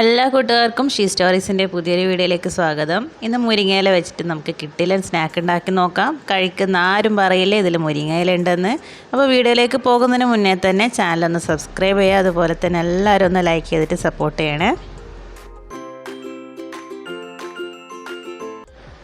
എല്ലാ കൂട്ടുകാർക്കും ഷീ സ്റ്റോറീസിന്റെ പുതിയൊരു വീഡിയോയിലേക്ക് സ്വാഗതം. ഇന്ന് മുരിങ്ങയില വെച്ചിട്ട് നമുക്ക് കിട്ടില്ല. സ്നാക്ക് ഉണ്ടാക്കി നോക്കാം. കഴിക്കുന്ന ആരും പറയില്ല. ഇതിൽ മുരിങ്ങയില ഉണ്ടെന്ന്. അപ്പോൾ വീഡിയോയിലേക്ക് പോകുന്നതിന് മുന്നേ തന്നെ ചാനൽ ഒന്ന് സബ്സ്ക്രൈബ് ചെയ്യുക. അതുപോലെ തന്നെ എല്ലാവരും ഒന്ന് ലൈക്ക് ചെയ്തിട്ട് സപ്പോർട്ട് ചെയ്യണേ.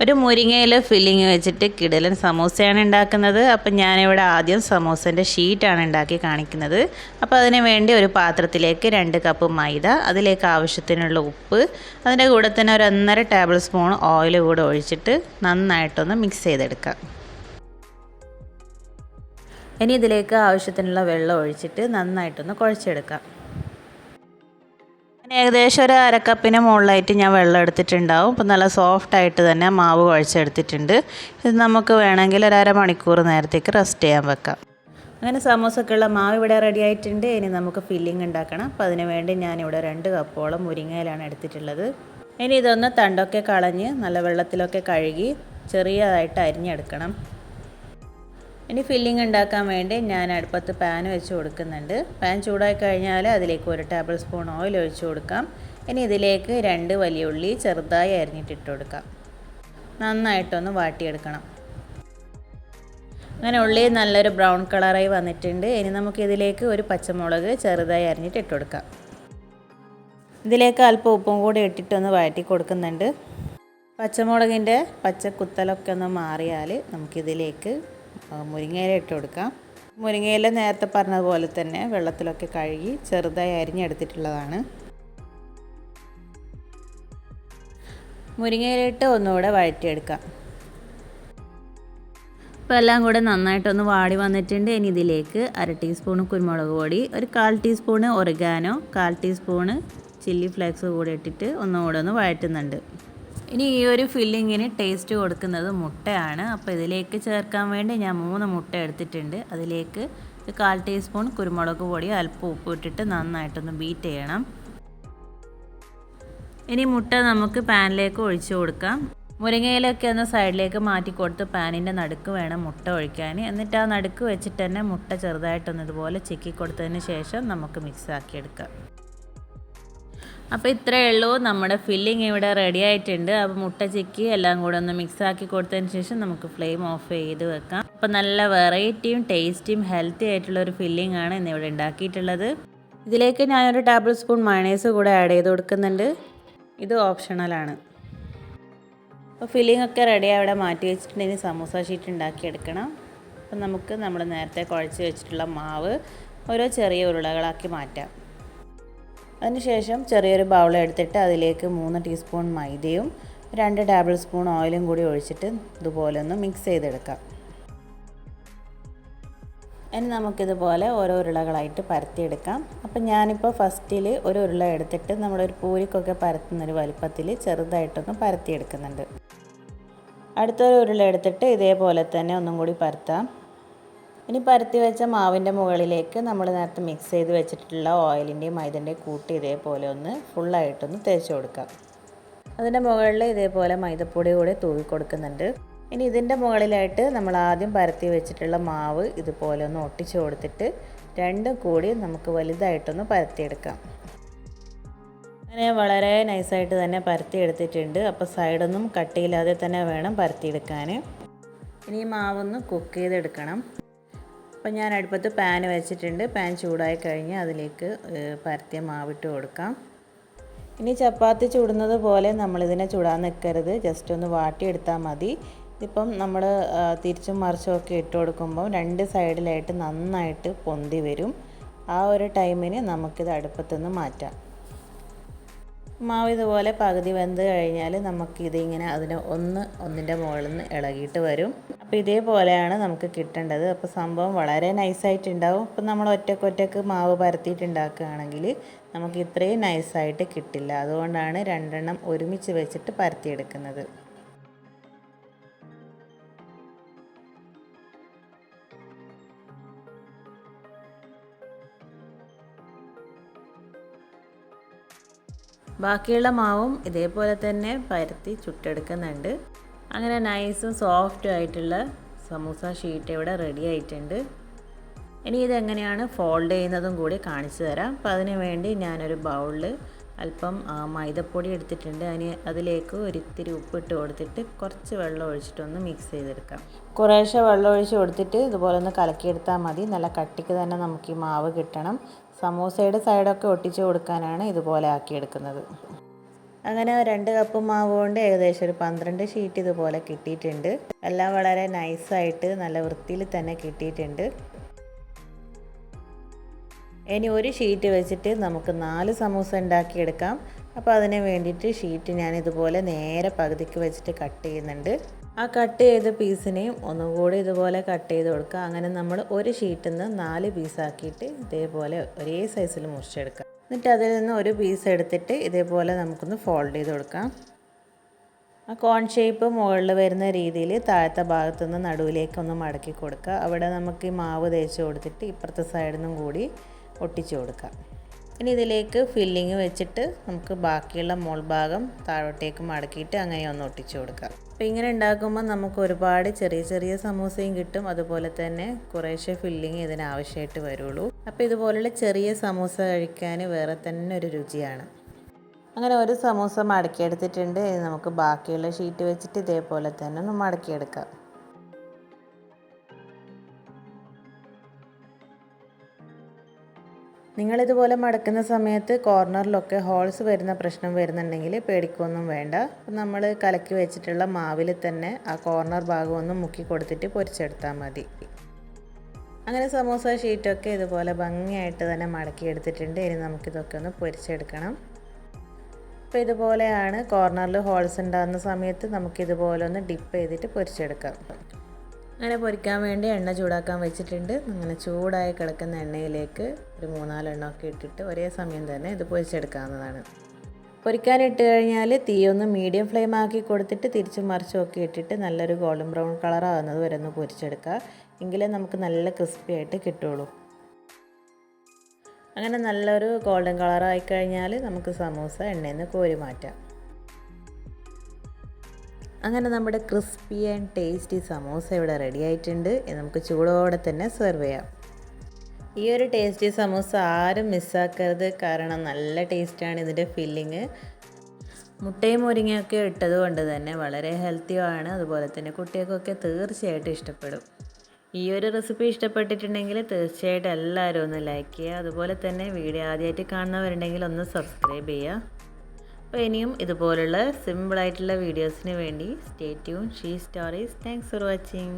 ഒരു മുരിങ്ങയില ഫില്ലിങ് വെച്ചിട്ട് കിടലൻ സമോസയാണ് ഉണ്ടാക്കുന്നത്. അപ്പം ഞാനിവിടെ ആദ്യം സമൂസന്റെ ഷീറ്റാണ് ഉണ്ടാക്കി കാണിക്കുന്നത്. അപ്പോൾ അതിന് വേണ്ടി ഒരു പാത്രത്തിലേക്ക് രണ്ട് കപ്പ് മൈദ അതിലേക്ക് ആവശ്യത്തിനുള്ള ഉപ്പ് അതിന്റെ കൂടെ തന്നെ ഒരു ഒന്നര ടേബിൾ സ്പൂൺ ഓയിൽ കൂടെ ഒഴിച്ചിട്ട് നന്നായിട്ടൊന്ന് മിക്സ് ചെയ്തെടുക്കാം. ഇനി ഇതിലേക്ക് ആവശ്യത്തിനുള്ള വെള്ളം ഒഴിച്ചിട്ട് നന്നായിട്ടൊന്ന് കുഴച്ചെടുക്കാം. ഏകദേശം ഒരു അരക്കപ്പിന് മുകളിലായിട്ട് ഞാൻ വെള്ളം എടുത്തിട്ടുണ്ടാവും. അപ്പം നല്ല സോഫ്റ്റ് ആയിട്ട് തന്നെ മാവ് കുഴച്ചെടുത്തിട്ടുണ്ട്. ഇത് നമുക്ക് വേണമെങ്കിൽ ഒരു അരമണിക്കൂർ നേരത്തേക്ക് റെസ്റ്റ് ചെയ്യാൻ വെക്കാം. അങ്ങനെ സമോസക്കുള്ള മാവ് ഇവിടെ റെഡി ആയിട്ടുണ്ട്. ഇനി നമുക്ക് ഫില്ലിംഗ് ഉണ്ടാക്കണം. അപ്പോൾ അതിന് വേണ്ടി ഞാനിവിടെ രണ്ട് കപ്പോളം മുരിങ്ങയിലാണ് എടുത്തിട്ടുള്ളത്. ഇനി ഇതൊന്ന് തണ്ടൊക്കെ കളഞ്ഞ് നല്ല വെള്ളത്തിലൊക്കെ കഴുകി ചെറിയതായിട്ട് അരിഞ്ഞെടുക്കണം. ഇനി ഫില്ലിംഗ് ഉണ്ടാക്കാൻ വേണ്ടി ഞാൻ അടുപ്പത്ത് പാൻ വെച്ച് കൊടുക്കുന്നുണ്ട്. പാൻ ചൂടായി കഴിഞ്ഞാൽ അതിലേക്ക് ഒരു ടേബിൾ സ്പൂൺ ഓയിൽ ഒഴിച്ച് കൊടുക്കാം. ഇനി ഇതിലേക്ക് രണ്ട് വലിയ ഉള്ളി ചെറുതായി അരിഞ്ഞിട്ടിട്ട് കൊടുക്കാം. നന്നായിട്ടൊന്ന് വാട്ടിയെടുക്കണം. അങ്ങനെ ഉള്ളി നല്ലൊരു ബ്രൗൺ കളറായി വന്നിട്ടുണ്ട്. ഇനി നമുക്കിതിലേക്ക് ഒരു പച്ചമുളക് ചെറുതായി അരിഞ്ഞിട്ട് ഇട്ട് കൊടുക്കാം. ഇതിലേക്ക് അല്പം ഉപ്പും കൂടി ഇട്ടിട്ടൊന്ന് വഴറ്റി കൊടുക്കുന്നുണ്ട്. പച്ചമുളകിന്റെ പച്ച കുത്തലൊക്കെ ഒന്ന് മാറിയാൽ നമുക്കിതിലേക്ക് മുരിങ്ങയില ഇട്ട് കൊടുക്കാം. മുരിങ്ങയില നേരത്തെ പറഞ്ഞതുപോലെ തന്നെ വെള്ളത്തിലൊക്കെ കഴുകി ചെറുതായി അരിഞ്ഞെടുത്തിട്ടുള്ളതാണ്. മുരിങ്ങയിലിട്ട് ഒന്നുകൂടെ വഴറ്റിയെടുക്കാം. ഇപ്പോൾ എല്ലാം കൂടെ നന്നായിട്ടൊന്ന് വാടി വന്നിട്ടുണ്ട്. ഇനി ഇതിലേക്ക് അര ടീസ്പൂൺ കുരുമുളക് പൊടി ഒരു കാൽ ടീസ്പൂണ് ഒറിഗാനോ കാൽ ടീസ്പൂണ് ചില്ലി ഫ്ലേക്സ് കൂടി ഇട്ടിട്ട് ഒന്നുകൂടെ ഒന്ന് വഴറ്റുന്നുണ്ട്. ഇനി ഈ ഒരു ഫില്ലിങ്ങിന് ടേസ്റ്റ് കൊടുക്കുന്നത് മുട്ടയാണ്. അപ്പോൾ ഇതിലേക്ക് ചേർക്കാൻ വേണ്ടി ഞാൻ മൂന്ന് മുട്ട എടുത്തിട്ടുണ്ട്. അതിലേക്ക് കാൽ ടീസ്പൂൺ കുരുമുളക് പൊടി അല്പം ഉപ്പ് ഇട്ടിട്ട് നന്നായിട്ടൊന്ന് ബീറ്റ് ചെയ്യണം. ഇനി മുട്ട നമുക്ക് പാനിലേക്ക് ഒഴിച്ചു കൊടുക്കാം. മുരിങ്ങയിലൊക്കെ ഒന്ന് സൈഡിലേക്ക് മാറ്റി കൊടുത്ത് പാനിന്റെ നടുക്ക് വേണം മുട്ട ഒഴിക്കാൻ. എന്നിട്ട് ആ നടുക്ക് വെച്ചിട്ട് തന്നെ മുട്ട ചെറുതായിട്ടൊന്ന് ഇതുപോലെ ചിക്കി കൊടുത്തതിന് ശേഷം നമുക്ക് മിക്സ് ആക്കിയെടുക്കാം അപ്പോൾ ഇത്രയേ ഉള്ളൂ. നമ്മുടെ ഫില്ലിങ് ഇവിടെ റെഡി ആയിട്ടുണ്ട്. അപ്പോൾ മുട്ട ചിക്കി എല്ലാം കൂടെ ഒന്ന് മിക്സ് ആക്കി കൊടുത്തതിന് ശേഷം നമുക്ക് ഫ്ലെയിം ഓഫ് ചെയ്ത് വെക്കാം. അപ്പോൾ നല്ല വെറൈറ്റിയും ടേസ്റ്റിയും ഹെൽത്തി ആയിട്ടുള്ള ഒരു ഫില്ലിംഗ് ആണ് ഇന്നിവിടെ ഉണ്ടാക്കിയിട്ടുള്ളത്. ഇതിലേക്ക് ഞാനൊരു ടേബിൾ സ്പൂൺ മയണൈസ് കൂടെ ആഡ് ചെയ്ത് കൊടുക്കുന്നുണ്ട്. ഇത് ഓപ്ഷണലാണ് അപ്പോൾ ഫില്ലിംഗ് ഒക്കെ റെഡി അവിടെ മാറ്റി വെച്ചിട്ടുണ്ടെങ്കിൽ സമൂസ ഷീറ്റ് ഉണ്ടാക്കിയെടുക്കണം അപ്പം നമുക്ക് നമ്മൾ നേരത്തെ കുഴച്ച് വെച്ചിട്ടുള്ള മാവ് ഓരോ ചെറിയ ഉരുളകളാക്കി മാറ്റാം. അതിനുശേഷം ചെറിയൊരു ബൗൾ എടുത്തിട്ട് അതിലേക്ക് മൂന്ന് ടീസ്പൂൺ മൈദയും രണ്ട് ടേബിൾ സ്പൂൺ ഓയിലും കൂടി ഒഴിച്ചിട്ട് ഇതുപോലെ ഒന്ന് മിക്സ് ചെയ്തെടുക്കാം. ഇനി നമുക്കിതുപോലെ ഓരോ ഉരുളകളായിട്ട് പരത്തിയെടുക്കാം. അപ്പം ഞാനിപ്പോൾ ഫസ്റ്റിൽ ഒരു ഉരുള എടുത്തിട്ട് നമ്മളൊരു പൂരിക്കൊക്കെ പരത്തുന്നൊരു വലുപ്പത്തിൽ ചെറുതായിട്ടൊന്ന് പരത്തിയെടുക്കുന്നുണ്ട്. അടുത്തൊരു ഉരുള എടുത്തിട്ട് ഇതേപോലെ തന്നെ ഒന്നും കൂടി പരത്താം. ഇനി പരത്തി വെച്ച മാവിന്റെ മുകളിലേക്ക് നമ്മൾ നേരത്തെ മിക്സ് ചെയ്ത് വെച്ചിട്ടുള്ള ഓയിലിന്റെയും മൈദന്റെയും കൂട്ടി ഇതേപോലെ ഒന്ന് ഫുള്ളായിട്ടൊന്ന് തേച്ച് കൊടുക്കാം. അതിന്റെ മുകളിൽ ഇതേപോലെ മൈദപ്പൊടി കൂടി തൂവി കൊടുക്കുന്നുണ്ട്. ഇനി ഇതിന്റെ മുകളിലായിട്ട് നമ്മൾ ആദ്യം പരത്തി വെച്ചിട്ടുള്ള മാവ് ഇതുപോലെ ഒന്ന് ഒട്ടിച്ചു കൊടുത്തിട്ട് രണ്ടും കൂടി നമുക്ക് വലുതായിട്ടൊന്ന് പരത്തിയെടുക്കാം. അങ്ങനെ വളരെ നൈസായിട്ട് തന്നെ പരത്തി എടുത്തിട്ടുണ്ട് അപ്പോൾ സൈഡൊന്നും കട്ടിയില്ലാതെ തന്നെ വേണം പരത്തിയെടുക്കാൻ. ഇനി മാവൊന്ന് കുക്ക് ചെയ്തെടുക്കണം. അപ്പോൾ ഞാൻ അടുപ്പത്ത് പാൻ വെച്ചിട്ടുണ്ട്. പാൻ ചൂടായി കഴിഞ്ഞ് അതിലേക്ക് പരത്തിയ മാവിട്ട് കൊടുക്കാം. ഇനി ചപ്പാത്തി ചൂടുന്നത് പോലെ നമ്മളിതിനെ ചൂടാൻ നിൽക്കരുത് ജസ്റ്റ് ഒന്ന് വാട്ടിയെടുത്താൽ മതി. ഇതിപ്പം നമ്മൾ തിരിച്ചും മറിച്ചും ഒക്കെ ഇട്ട് കൊടുക്കുമ്പോൾ രണ്ട് സൈഡിലായിട്ട് നന്നായിട്ട് പൊന്തി വരും. ആ ഒരു ടൈമിന് നമുക്കിത് അടുപ്പത്തുനിന്ന് മാറ്റാം. മാവ് ഇതുപോലെ പകുതി വെന്ത് കഴിഞ്ഞാൽ നമുക്കിതിങ്ങനെ അതിന് ഒന്ന് ഒന്നിന്റെ മുകളിൽ നിന്ന് ഇളകിയിട്ട് വരും. അപ്പോൾ ഇതേപോലെയാണ് നമുക്ക് കിട്ടേണ്ടത്. അപ്പോൾ സംഭവം വളരെ നൈസായിട്ടുണ്ടാവും. ഇപ്പം നമ്മൾ ഒറ്റക്കൊറ്റക്ക് മാവ് പരത്തിയിട്ടുണ്ടാക്കുകയാണെങ്കിൽ നമുക്ക് ഇത്രയും നൈസായിട്ട് കിട്ടില്ല. അതുകൊണ്ടാണ് രണ്ടെണ്ണം ഒരുമിച്ച് വെച്ചിട്ട് പരത്തിയെടുക്കുന്നത്. ബാക്കിയുള്ള മാവും ഇതേപോലെ തന്നെ പരത്തി ചുട്ടെടുക്കുന്നുണ്ട്. അങ്ങനെ നൈസും സോഫ്റ്റും ആയിട്ടുള്ള സമൂസ ഷീറ്റ് ഇവിടെ റെഡി ആയിട്ടുണ്ട്. ഇനി ഇതെങ്ങനെയാണ് ഫോൾഡ് ചെയ്യുന്നതും കൂടി കാണിച്ചു തരാം. അപ്പോൾ അതിന് വേണ്ടി ഞാനൊരു ബൗളിൽ അല്പം മൈദപ്പൊടി എടുത്തിട്ടുണ്ട്. അതിന് അതിലേക്ക് ഒരിത്തിരി ഉപ്പ് ഇട്ട് കൊടുത്തിട്ട് കുറച്ച് വെള്ളം ഒഴിച്ചിട്ടൊന്ന് മിക്സ് ചെയ്തെടുക്കാം. കുറേശ്ശെ വെള്ളം ഒഴിച്ച് കൊടുത്തിട്ട് ഇതുപോലെ ഒന്ന് കലക്കിയെടുത്താൽ മതി. നല്ല കട്ടിക്ക് തന്നെ നമുക്ക് ഈ മാവ് കിട്ടണം. സമൂസയുടെ സൈഡൊക്കെ ഒട്ടിച്ച് കൊടുക്കാനാണ് ഇതുപോലെ ആക്കിയെടുക്കുന്നത്. അങ്ങനെ രണ്ട് കപ്പ് മാവ് കൊണ്ട് ഏകദേശം ഒരു പന്ത്രണ്ട് ഷീറ്റ് ഇതുപോലെ കിട്ടിയിട്ടുണ്ട്. എല്ലാം വളരെ നൈസായിട്ട് നല്ല വൃത്തിയിൽ തന്നെ കിട്ടിയിട്ടുണ്ട്. ഇനി ഒരു ഷീറ്റ് വെച്ചിട്ട് നമുക്ക് നാല് സമൂസ ഉണ്ടാക്കിയെടുക്കാം. അപ്പോൾ അതിന് വേണ്ടിയിട്ട് ഷീറ്റ് ഞാൻ ഇതുപോലെ നേരെ പകുതിക്ക് വെച്ചിട്ട് കട്ട് ചെയ്യുന്നുണ്ട്. ആ കട്ട് ചെയ്ത പീസിനെയും ഒന്നുകൂടി ഇതുപോലെ കട്ട് ചെയ്ത് കൊടുക്കുക. അങ്ങനെ നമ്മൾ ഒരു ഷീറ്റിൽ നിന്ന് നാല് പീസാക്കിയിട്ട് ഇതേപോലെ ഒരേ സൈസിൽ മുറിച്ചെടുക്കാം. എന്നിട്ട് അതിൽ നിന്ന് ഒരു പീസ് എടുത്തിട്ട് ഇതേപോലെ നമുക്കൊന്ന് ഫോൾഡ് ചെയ്ത് കൊടുക്കാം. ആ കോൺ ഷേപ്പ് മുകളിൽ വരുന്ന രീതിയിൽ താഴത്തെ ഭാഗത്തുനിന്ന് നടുവിലേക്കൊന്ന് മടക്കി കൊടുക്കുക. അവിടെ നമുക്ക് ഈ മാവ് തേച്ച് കൊടുത്തിട്ട് ഇപ്പുറത്തെ സൈഡിൽ നിന്നും കൂടി ഒട്ടിച്ചു കൊടുക്കാം. ഇനി ഇതിലേക്ക് ഫില്ലിങ് വെച്ചിട്ട് നമുക്ക് ബാക്കിയുള്ള മോൾ ഭാഗം താഴോട്ടേക്ക് മടക്കിയിട്ട് അങ്ങനെ ഒന്ന് ഒട്ടിച്ചു കൊടുക്കാം. അപ്പോൾ ഇങ്ങനെ ഉണ്ടാക്കുമ്പോൾ നമുക്ക് ഒരുപാട് ചെറിയ ചെറിയ സമൂസയും കിട്ടും. അതുപോലെ തന്നെ കുറേശ്ശെ ഫില്ലിങ് ഇതിനാവശ്യമായിട്ട് വരുള്ളൂ. അപ്പോൾ ഇതുപോലുള്ള ചെറിയ സമൂസ കഴിക്കാൻ വേറെ തന്നെ ഒരു രുചിയാണ്. അങ്ങനെ ഒരു സമൂസ മടക്കിയെടുത്തിട്ടുണ്ട്. നമുക്ക് ബാക്കിയുള്ള ഷീറ്റ് വെച്ചിട്ട് ഇതേപോലെ തന്നെ ഒന്ന് മടക്കിയെടുക്കാം. നിങ്ങളിതുപോലെ മടക്കുന്ന സമയത്ത് കോർണറിലൊക്കെ ഹോൾസ് വരുന്ന പ്രശ്നം വരുന്നുണ്ടെങ്കിൽ പേടിക്കൊന്നും വേണ്ട. നമ്മൾ കലക്കി വെച്ചിട്ടുള്ള മാവിൽ തന്നെ ആ കോർണർ ഭാഗം ഒന്ന് മുക്കി കൊടുത്തിട്ട് പൊരിച്ചെടുത്താൽ മതി. അങ്ങനെ സമോസ ഷീറ്റൊക്കെ ഇതുപോലെ ഭംഗിയായിട്ട് തന്നെ മടക്കി എടുത്തിട്ടുണ്ട്. ഇനി നമുക്കിതൊക്കെ ഒന്ന് പൊരിച്ചെടുക്കണം. അപ്പോൾ ഇതുപോലെയാണ് കോർണറിൽ ഹോൾസ് ഉണ്ടാകുന്ന സമയത്ത് നമുക്കിതുപോലെ ഒന്ന് ഡിപ്പ് ചെയ്തിട്ട് പൊരിച്ചെടുക്കാം. അങ്ങനെ പൊരിക്കാൻ വേണ്ടി എണ്ണ ചൂടാക്കാൻ വെച്ചിട്ടുണ്ട്. അങ്ങനെ ചൂടായി കിടക്കുന്ന എണ്ണയിലേക്ക് ഒരു മൂന്നാലെണ്ണമൊക്കെ ഇട്ടിട്ട് ഒരേ സമയം തന്നെ ഇത് പൊരിച്ചെടുക്കാവുന്നതാണ്. പൊരിക്കാനിട്ട് കഴിഞ്ഞാൽ തീ ഒന്ന് മീഡിയം ഫ്ലെയിം ആക്കി കൊടുത്തിട്ട് തിരിച്ചും മറിച്ചും ഒക്കെ ഇട്ടിട്ട് നല്ലൊരു ഗോൾഡൻ ബ്രൗൺ കളർ ആകുന്നത് വരെ ഒന്ന് പൊരിച്ചെടുക്കുക. എങ്കിലേ നമുക്ക് നല്ല ക്രിസ്പി ആയിട്ട് കിട്ടുള്ളൂ അങ്ങനെ നല്ലൊരു ഗോൾഡൻ കളറായി കഴിഞ്ഞാൽ നമുക്ക് സമൂസ എണ്ണയിൽ നിന്ന് കോരി മാറ്റാം. അങ്ങനെ നമ്മുടെ ക്രിസ്പി ആൻഡ് ടേസ്റ്റി സമോസ ഇവിടെ റെഡി ആയിട്ടുണ്ട്. നമുക്ക് ചൂടോടെ തന്നെ സെർവ് ചെയ്യാം. ഈ ഒരു ടേസ്റ്റി സമോസ ആരും മിസ്സാക്കരുത് കാരണം നല്ല ടേസ്റ്റാണ് ഇതിന്റെ ഫില്ലിങ് മുട്ടയും മുരിങ്ങയൊക്കെ ഇട്ടത് കൊണ്ട് തന്നെ വളരെ ഹെൽത്തിയുമാണ് അതുപോലെ തന്നെ കുട്ടികൾക്കൊക്കെ തീർച്ചയായിട്ടും ഇഷ്ടപ്പെടും. ഈ ഒരു റെസിപ്പി ഇഷ്ടപ്പെട്ടിട്ടുണ്ടെങ്കിൽ തീർച്ചയായിട്ടും എല്ലാവരും ഒന്ന് ലൈക്ക് ചെയ്യുക. അതുപോലെ തന്നെ വീഡിയോ ആദ്യമായിട്ട് കാണുന്നവരുണ്ടെങ്കിൽ ഒന്ന് സബ്സ്ക്രൈബ് ചെയ്യുക. അപ്പോൾ ഇനിയും ഇതുപോലുള്ള സിമ്പിളായിട്ടുള്ള വീഡിയോസിന് വേണ്ടി stay tune She Stories thanks for watching